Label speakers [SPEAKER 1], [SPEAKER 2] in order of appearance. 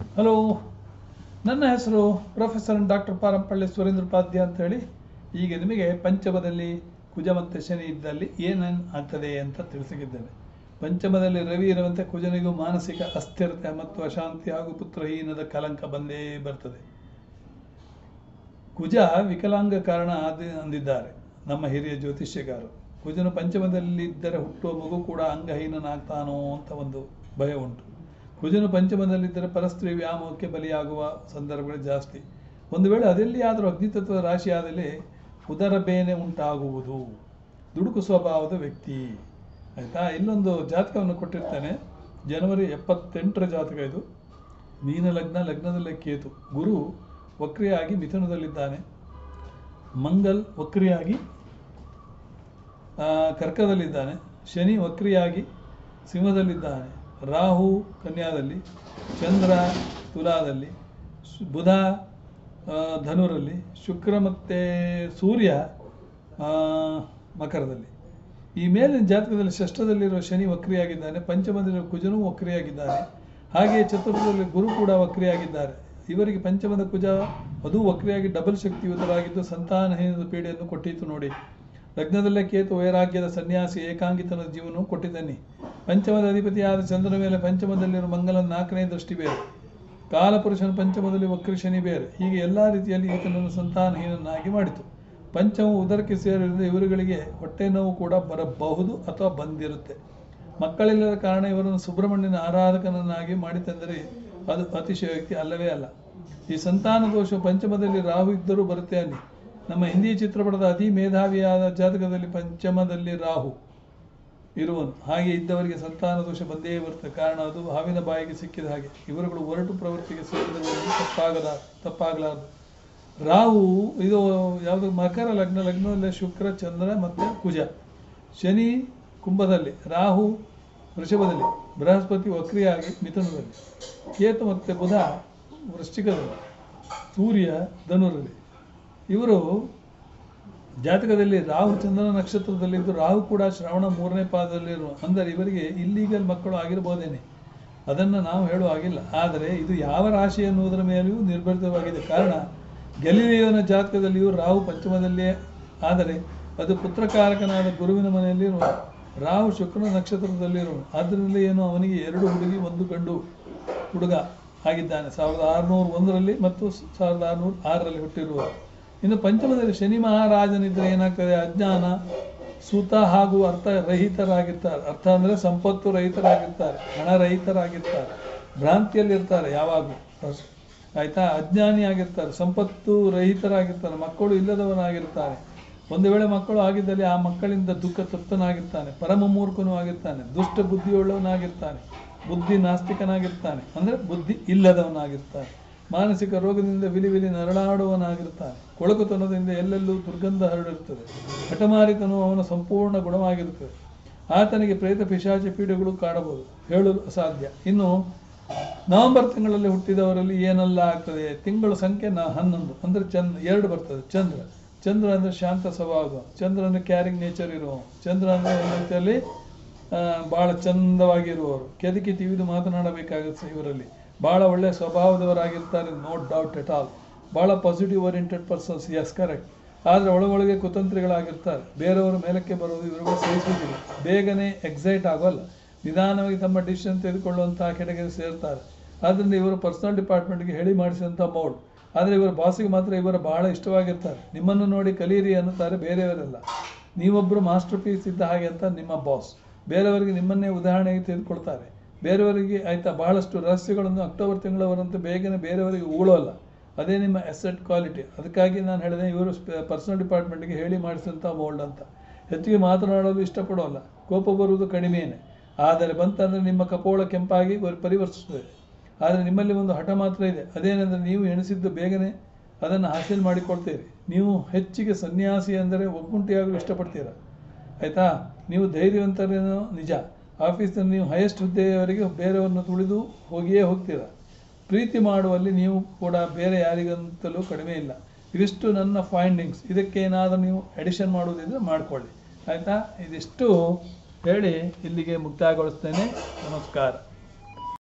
[SPEAKER 1] Hello, ನನ್ನ ಹೆಸರು professor doctor Parampalli Surendra Upadhya ಅಂತ ಹೇಳಿ. ಈಗ ನಿಮಗೆ ಪಂಚಮದಲ್ಲಿ ಕುಜ ಮತ್ತು ಶನಿ ಇದ್ದಲ್ಲಿ ಏನೇನು ಆಗ್ತದೆ ಅಂತ ತಿಳಿಸಿದ್ದೇನೆ ಪಂಚಮದಲ್ಲಿ ರವಿ ಇರುವಂತೆ ಕುಜನಿಗೂ ಮಾನಸಿಕ ಅಸ್ಥಿರತೆ ಮತ್ತು ಅಶಾಂತಿ ಹಾಗೂ ಪುತ್ರಹೀನದ ಕಲಂಕ ಬಂದೇ ಬರ್ತದೆ. ಕುಜ ವಿಕಲಾಂಗ ಕಾರಣ ಆದ ಅಂದಿದ್ದಾರೆ ನಮ್ಮ ಹಿರಿಯ ಜ್ಯೋತಿಷ್ಯಗಾರರು ಕುಜನು ಪಂಚಮದಲ್ಲಿದ್ದರೆ ಹುಟ್ಟುವ ಮಗು ಕೂಡ ಅಂಗಹೀನನಾಗ್ತಾನೋ ಅಂತ ಒಂದು ಭಯ ಉಂಟು. ಕುಜನು ಪಂಚಮದಲ್ಲಿದ್ದರೆ ಪರಸ್ತ್ರೀ ವ್ಯಾಮೋಹಕ್ಕೆ ಬಲಿಯಾಗುವ ಸಂದರ್ಭಗಳು ಜಾಸ್ತಿ. ಒಂದು ವೇಳೆ ಅದೆಲ್ಲಿ ಆದರೂ ಅಗ್ನಿತತ್ವದ ರಾಶಿಯಾದಲ್ಲಿ ಉದರ ಬೇನೆ ಉಂಟಾಗುವುದು. ದುಡುಕು ಸ್ವಭಾವದ ವ್ಯಕ್ತಿ. ಆಯಿತಾ? ಇಲ್ಲೊಂದು ಜಾತಕವನ್ನು ಕೊಟ್ಟಿರ್ತಾನೆ. ಜನವರಿ ಎಪ್ಪತ್ತೆಂಟರ ಜಾತಕ ಇದು. ಮೀನ ಲಗ್ನ, ಲಗ್ನದಲ್ಲೇ ಕೇತು. ಗುರು ವಕ್ರಿಯಾಗಿ ಮಿಥುನದಲ್ಲಿದ್ದಾನೆ. ಮಂಗಲ್ ವಕ್ರಿಯಾಗಿ ಕರ್ಕದಲ್ಲಿದ್ದಾನೆ. ಶನಿ ವಕ್ರಿಯಾಗಿ ಸಿಂಹದಲ್ಲಿದ್ದಾನೆ. ರಾಹು ಕನ್ಯಾದಲ್ಲಿ, ಚಂದ್ರ ತುಲಾದಲ್ಲಿ, ಬುಧ ಧನುರಲ್ಲಿ, ಶುಕ್ರ ಮತ್ತು ಸೂರ್ಯ ಮಕರದಲ್ಲಿ. ಈ ಮೇಲಿನ ಜಾತಕದಲ್ಲಿ ಷಷ್ಠದಲ್ಲಿರುವ ಶನಿ ವಕ್ರಿಯಾಗಿದ್ದಾನೆ ಪಂಚಮದಲ್ಲಿರುವ ಕುಜನೂ ವಕ್ರಿಯಾಗಿದ್ದಾನೆ. ಹಾಗೆಯೇ ಚತುರ್ಥದಲ್ಲಿ ಗುರು ಕೂಡ ವಕ್ರಿಯಾಗಿದ್ದಾರೆ. ಇವರಿಗೆ ಪಂಚಮದ ಕುಜ ಅದು ವಕ್ರಿಯಾಗಿ ಡಬಲ್ ಶಕ್ತಿಯುತವಾಗಿದ್ದು ಸಂತಾನಹೀನದ ಪೀಡೆಯನ್ನು ಕೊಟ್ಟಿತ್ತು ನೋಡಿ. ಲಗ್ನದಲ್ಲೇ ಕೇತು ವೈರಾಗ್ಯದ ಸನ್ಯಾಸಿ ಏಕಾಂಗಿತನ ಜೀವನವು ಕೊಟ್ಟಿದ್ದಾನೆ. ಪಂಚಮದ ಅಧಿಪತಿಯಾದ ಚಂದ್ರನ ಮೇಲೆ ಪಂಚಮದಲ್ಲಿರುವ ಮಂಗಲನ ನಾಲ್ಕನೇ ದೃಷ್ಟಿ ಬೇರೆ. ಕಾಲಪುರುಷನ ಪಂಚಮದಲ್ಲಿ ವಕ್ರ ಶನಿ ಬೇರೆ. ಹೀಗೆ ಎಲ್ಲ ರೀತಿಯಲ್ಲಿ ಈತನನ್ನು ಸಂತಾನಹೀನನ್ನಾಗಿ ಮಾಡಿತು. ಪಂಚಮವು ಉದರಕ್ಕೆ ಸೇರಿದ ಇವರುಗಳಿಗೆ ಹೊಟ್ಟೆ ನೋವು ಕೂಡ ಬರಬಹುದು ಅಥವಾ ಬಂದಿರುತ್ತೆ. ಮಕ್ಕಳಿಲ್ಲದ ಕಾರಣ ಇವರನ್ನು ಸುಬ್ರಹ್ಮಣ್ಯನ ಆರಾಧಕನನ್ನಾಗಿ ಮಾಡಿತೆಂದರೆ ಅದು ಅತಿಶಯೋಕ್ತಿ ಅಲ್ಲವೇ ಅಲ್ಲ. ಈ ಸಂತಾನ ದೋಷ ಪಂಚಮದಲ್ಲಿ ರಾಹು ಇದ್ದರೂ ಬರುತ್ತೆ ಅಲ್ಲಿ. ನಮ್ಮ ಹಿಂದಿ ಚಿತ್ರಪಟದ ಅತಿ ಮೇಧಾವಿಯಾದ ಜಾತಕದಲ್ಲಿ ಪಂಚಮದಲ್ಲಿ ರಾಹು. ಇರುವನು ಹಾಗೆ ಇದ್ದವರಿಗೆ ಸಂತಾನ ದೋಷ ಬಂದೇ ಬರುತ್ತೆ. ಕಾರಣ ಅದು ಹಾವಿನ ಬಾಯಿಗೆ ಸಿಕ್ಕಿದ ಹಾಗೆ. ಇವರುಗಳು ಒರಟು ಪ್ರವೃತ್ತಿಗೆ ಸೇರಿದವರಿಗೆ ತಪ್ಪಾಗದ ತಪ್ಪಾಗಲಾರದು. ರಾಹು ಇದು ಯಾವುದು ಮಕರ ಲಗ್ನ, ಲಗ್ನದಲ್ಲಿ ಶುಕ್ರ, ಚಂದ್ರ ಮತ್ತು ಕುಜ. ಶನಿ ಕುಂಭದಲ್ಲಿ, ರಾಹು ವೃಷಭದಲ್ಲಿ, ಬೃಹಸ್ಪತಿ ವಕ್ರಿಯಾಗಿ ಮಿಥುನದಲ್ಲಿ, ಕೇತು ಮತ್ತು ಬುಧ ವೃಶ್ಚಿಕದಲ್ಲಿ, ಸೂರ್ಯ ಧನುರಲ್ಲಿ. ಇವರು ಜಾತಕದಲ್ಲಿ ರಾಹು ಚಂದ್ರನ ನಕ್ಷತ್ರದಲ್ಲಿದ್ದು ರಾಹು ಕೂಡ ಶ್ರವಣ ಮೂರನೇ ಪಾದದಲ್ಲಿರುವ ಅಂದರೆ ಇವರಿಗೆ ಇಲ್ಲೀಗಲ್ ಮಕ್ಕಳು ಆಗಿರ್ಬೋದೇನೆ. ಅದನ್ನು ನಾವು ಹೇಳುವ ಹಾಗಿಲ್ಲ. ಆದರೆ ಇದು ಯಾವ ರಾಶಿ ಎನ್ನುವುದರ ಮೇಲೆಯೂ ನಿರ್ಭರಿತವಾಗಿದೆ. ಕಾರಣ, ಗೆಲಿಲಿಯೋನ ಜಾತಕದಲ್ಲಿಯೂ ರಾಹು ಪಂಚಮದಲ್ಲಿಯೇ. ಆದರೆ, ಅದು ಪುತ್ರಕಾರಕನಾದ ಗುರುವಿನ ಮನೆಯಲ್ಲಿರುವ ರಾಹು ಶುಕ್ರನ ನಕ್ಷತ್ರದಲ್ಲಿರುವನು ಆದ್ದರಿಂದ ಏನು ಅವನಿಗೆ ಎರಡು ಹುಡುಗಿ, ಒಂದು ಗಂಡು ಹುಡುಗ ಆಗಿದ್ದಾನೆ. ಸಾವಿರದ ಆರುನೂರ ಒಂದರಲ್ಲಿ ಮತ್ತು ಸಾವಿರದ ಆರುನೂರ ಆರರಲ್ಲಿ ಹುಟ್ಟಿರುವ ಇನ್ನು ಪಂಚಮದಲ್ಲಿ ಶನಿ ಮಹಾರಾಜನಿದ್ರೆ ಏನಾಗ್ತದೆ? ಅಜ್ಞಾನ, ಸೂತ ಹಾಗೂ ಅರ್ಥ ರಹಿತರಾಗಿರ್ತಾರೆ. ಅರ್ಥ ಅಂದರೆ ಸಂಪತ್ತು ರಹಿತರಾಗಿರ್ತಾರೆ, ಹಣ ರಹಿತರಾಗಿರ್ತಾರೆ ಭ್ರಾಂತಿಯಲ್ಲಿರ್ತಾರೆ ಯಾವಾಗಲೂ. ಆಯಿತಾ? ಅಜ್ಞಾನಿ ಆಗಿರ್ತಾರೆ, ಸಂಪತ್ತು ರಹಿತರಾಗಿರ್ತಾರೆ, ಮಕ್ಕಳು ಇಲ್ಲದವನಾಗಿರ್ತಾರೆ. ಒಂದು ವೇಳೆ ಮಕ್ಕಳು ಆಗಿದ್ದಲ್ಲಿ ಆ ಮಕ್ಕಳಿಂದ ದುಃಖ ತೃಪ್ತನಾಗಿರ್ತಾನೆ, ಪರಮ ಮೂರ್ಖನೂ ಆಗಿರ್ತಾನೆ, ದುಷ್ಟ ಬುದ್ಧಿಯುಳ್ಳವನಾಗಿರ್ತಾನೆ, ಬುದ್ಧಿ ನಾಸ್ತಿಕನಾಗಿರ್ತಾನೆ, ಅಂದರೆ ಬುದ್ಧಿ ಇಲ್ಲದವನಾಗಿರ್ತಾನೆ. ಮಾನಸಿಕ ರೋಗದಿಂದ ವಿಲಿ ವಿಲಿ ನರಳಾಡುವನಾಗಿರ್ತಾನೆ ಕೊಳಕುತನದಿಂದ ಎಲ್ಲೆಲ್ಲೂ ದುರ್ಗಂಧ ಹರಡಿರುತ್ತದೆ. ಹಠಮಾರಿತನು ಅವನ ಸಂಪೂರ್ಣ ಗುಣವಾಗಿರುತ್ತದೆ. ಆತನಿಗೆ ಪ್ರೇತ ಪಿಶಾಚಿ ಪೀಡೆಗಳು ಕಾಡಬಹುದು ಹೇಳಲು ಅಸಾಧ್ಯ. ಇನ್ನು, ನವೆಂಬರ್ ತಿಂಗಳಲ್ಲಿ ಹುಟ್ಟಿದವರಲ್ಲಿ ಏನೆಲ್ಲ ಆಗ್ತದೆ? ತಿಂಗಳ ಸಂಖ್ಯೆ ನ ಹನ್ನೊಂದು. ಅಂದರೆ ಚಂದ್ರ, ಎರಡು ಬರ್ತದೆ. ಚಂದ್ರ. ಚಂದ್ರ ಅಂದರೆ ಶಾಂತ ಸ್ವಭಾವ. ಚಂದ್ರ ಅಂದರೆ ಕ್ಯಾರಿಂಗ್ ನೇಚರ್ ಇರುವ. ಚಂದ್ರ ಅಂದರೆ ಒಂದು ರೀತಿಯಲ್ಲಿ ಭಾಳ ಚಂದವಾಗಿರುವವರು. ಕೆದಕಿ ತಿವಿದು ಮಾತನಾಡಬೇಕಾಗುತ್ತೆ ಇವರಲ್ಲಿ. ಭಾಳ ಒಳ್ಳೆಯ ಸ್ವಭಾವದವರಾಗಿರ್ತಾರೆ ನೋ ಡೌಟ್ ಎಟ್ ಆಲ್ ಭಾಳ positive oriented persons yes correct ಆದರೆ ಒಳಗೊಳಗೆ ಕುತಂತ್ರಿಗಳಾಗಿರ್ತಾರೆ. ಬೇರೆಯವರು ಮೇಲಕ್ಕೆ ಬರೋದು ಇವರು ಸಹಿಸುವುದಿಲ್ಲ ಬೇಗನೆ ಎಕ್ಸೈಟ್ ಆಗೋಲ್ಲ. ನಿಧಾನವಾಗಿ ತಮ್ಮ ಡಿಸಿಷನ್ ತೆಗೆದುಕೊಳ್ಳುವಂತಹ ಕೆಟಗರಿ ಸೇರ್ತಾರೆ. ಆದ್ದರಿಂದ ಇವರು ಪರ್ಸನಲ್ ಡಿಪಾರ್ಟ್ಮೆಂಟ್ಗೆ ಹೇಳಿ ಮಾಡಿಸಿದಂಥ ಮೌಡ್ ಆದರೆ ಇವರ ಬಾಸಿಗೆ ಮಾತ್ರ ಇವರ ಬಹಳ ಇಷ್ಟವಾಗಿರ್ತಾರೆ. ನಿಮ್ಮನ್ನು ನೋಡಿ ಕಲೀರಿ ಅನ್ನುತ್ತಾರೆ ಬೇರೆಯವರೆಲ್ಲ. ನೀವೊಬ್ಬರು ಮಾಸ್ಟರ್ ಪೀಸ್ ಇದ್ದ ಹಾಗೆ ಅಂತ ನಿಮ್ಮ ಬಾಸ್ ಬೇರೆಯವರಿಗೆ ನಿಮ್ಮನ್ನೇ ಉದಾಹರಣೆಗೆ ತೆಗೆದುಕೊಳ್ತಾರೆ. ಬೇರೆಯವರಿಗೆ ಆಯಿತಾ ಬಹಳಷ್ಟು ರಹಸ್ಯಗಳನ್ನು ಅಕ್ಟೋಬರ್ ತಿಂಗಳವರಂತೆ ಬೇಗನೆ ಬೇರೆಯವರಿಗೆ ಉಗುಳೋಲ್ಲ. ಅದೇ ನಿಮ್ಮ ಅಸೆಟ್ ಕ್ವಾಲಿಟಿ ಅದಕ್ಕಾಗಿ ನಾನು ಹೇಳಿದೆ, ಇವರು ಪರ್ಸನಲ್ ಡಿಪಾರ್ಟ್ಮೆಂಟ್ಗೆ ಹೇಳಿ ಮಾಡಿಸಿದಂಥ ಮೋಲ್ಡ್ ಅಂತ. ಹೆಚ್ಚಿಗೆ ಮಾತನಾಡಲು ಇಷ್ಟಪಡೋಲ್ಲ. ಕೋಪ ಬರುವುದು ಕಡಿಮೆಯೇ ಆದರೆ ಬಂತಂದರೆ ನಿಮ್ಮ ಕಪೋಳ ಕೆಂಪಾಗಿ ಪರಿವರ್ತಿಸುತ್ತದೆ. ಆದರೆ ನಿಮ್ಮಲ್ಲಿ ಒಂದು ಹಠ ಮಾತ್ರ ಇದೆ. ಅದೇನೆಂದರೆ ನೀವು ಎಣಿಸಿದ್ದು ಬೇಗನೆ ಅದನ್ನು ಹಾಸಿಲ್ ಮಾಡಿಕೊಳ್ತೀರಿ. ನೀವು ಹೆಚ್ಚಿಗೆ ಸನ್ಯಾಸಿ ಅಂದರೆ ಒಗ್ಗುಂಟಿಯಾಗಲು ಇಷ್ಟಪಡ್ತೀರ? ಆಯಿತಾ? ನೀವು ಧೈರ್ಯವಂತರೇನೋ ನಿಜ. ಆಫೀಸ್ನಲ್ಲಿ ನೀವು ಹೈಯೆಸ್ಟ್ ಹುದ್ದೆಯವರಿಗೆ ಬೇರೆಯವರನ್ನು ತುಳಿದು ಹೋಗಿಯೇ ಹೋಗ್ತೀರಾ. ಪ್ರೀತಿ ಮಾಡುವಲ್ಲಿ ನೀವು ಕೂಡ ಬೇರೆ ಯಾರಿಗಂತಲೂ ಕಡಿಮೆ ಇಲ್ಲ. ಇದಿಷ್ಟು ನನ್ನ ಫೈಂಡಿಂಗ್ಸ್ ಇದಕ್ಕೇನಾದರೂ ನೀವು ಎಡಿಷನ್ ಮಾಡುವುದಿದ್ರೆ ಮಾಡಿಕೊಳ್ಳಿ. ಆಯಿತಾ? ಇದಿಷ್ಟು ಹೇಳಿ ಇಲ್ಲಿಗೆ ಮುಕ್ತಾಯಗೊಳಿಸ್ತೇನೆ. ನಮಸ್ಕಾರ.